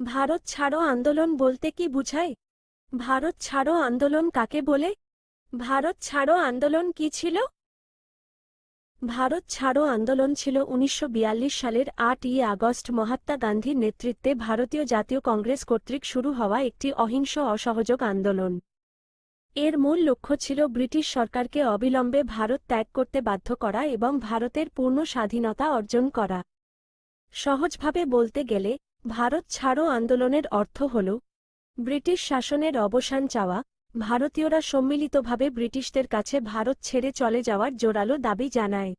ভারত ছাড়ো আন্দোলন বলতে কি বুঝায়? ভারত ছাড়ো আন্দোলন কাকে বলে? ভারত ছাড়ো আন্দোলন কি ছিল? ভারত ছাড়ো আন্দোলন ছিল উনিশশো বিয়াল্লিশ সালের আটই আগস্ট মহাত্মা গান্ধীর নেতৃত্বে ভারতীয় জাতীয় কংগ্রেস কর্তৃক শুরু হওয়া একটি অহিংস অসহযোগ আন্দোলন। এর মূল লক্ষ্য ছিল ব্রিটিশ সরকারকে অবিলম্বে ভারত ত্যাগ করতে বাধ্য করা এবং ভারতের পূর্ণ স্বাধীনতা অর্জন করা। সহজভাবে বলতে গেলে ভারত ছাড়ো আন্দোলনের অর্থ হল, ব্রিটিশ শাসনের অবসান চাওয়া, ভারতীয়রা সম্মিলিতভাবে ব্রিটিশদের কাছে ভারত ছেড়ে চলে যাওয়ার জোরালো দাবি জানায়।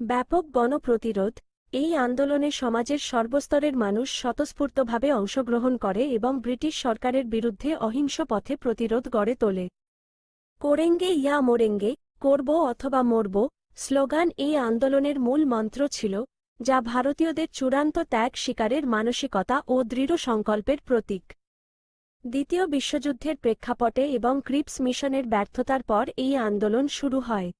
ব্যাপক গণপ্রতিরোধ, এই আন্দোলনে সমাজের সর্বস্তরের মানুষ স্বতঃস্ফূর্তভাবে অংশগ্রহণ করে এবং ব্রিটিশ সরকারের বিরুদ্ধে অহিংস পথে প্রতিরোধ গড়ে তোলে। কোরেঙ্গে ইয়া মোরেঙ্গে, করব অথবা মরব, স্লোগান এই আন্দোলনের মূল মন্ত্র ছিল যা ভারতীয়দের চূড়ান্ত ত্যাগ শিকারের মানসিকতা ও দৃঢ় সংকল্পের প্রতীক। দ্বিতীয় বিশ্বযুদ্ধের প্রেক্ষাপটে এবং ক্রিপস মিশনের ব্যর্থতার পর এই আন্দোলন শুরু হয়।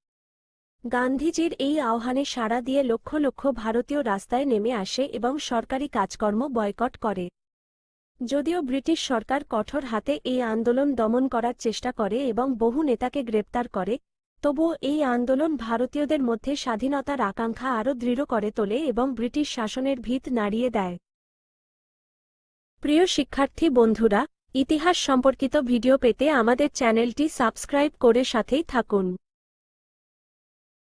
গান্ধীজির এই আহ্বানে সাড়া দিয়ে লক্ষ লক্ষ ভারতীয় রাস্তায় নেমে আসে এবং সরকারি কাজকর্ম বয়কট করে। যদিও ব্রিটিশ সরকার কঠোর হাতে এই আন্দোলন দমন করার চেষ্টা করে এবং বহু নেতাকে গ্রেপ্তার করে তবুও এই আন্দোলন ভারতীয়দের মধ্যে স্বাধীনতার আকাঙ্ক্ষা আরও দৃঢ় করে তোলে এবং ব্রিটিশ শাসনের ভিত নাড়িয়ে দেয়। প্রিয় শিক্ষার্থী বন্ধুরা, ইতিহাস সম্পর্কিত ভিডিও পেতে আমাদের চ্যানেলটি সাবস্ক্রাইব করে সাথেই থাকুন।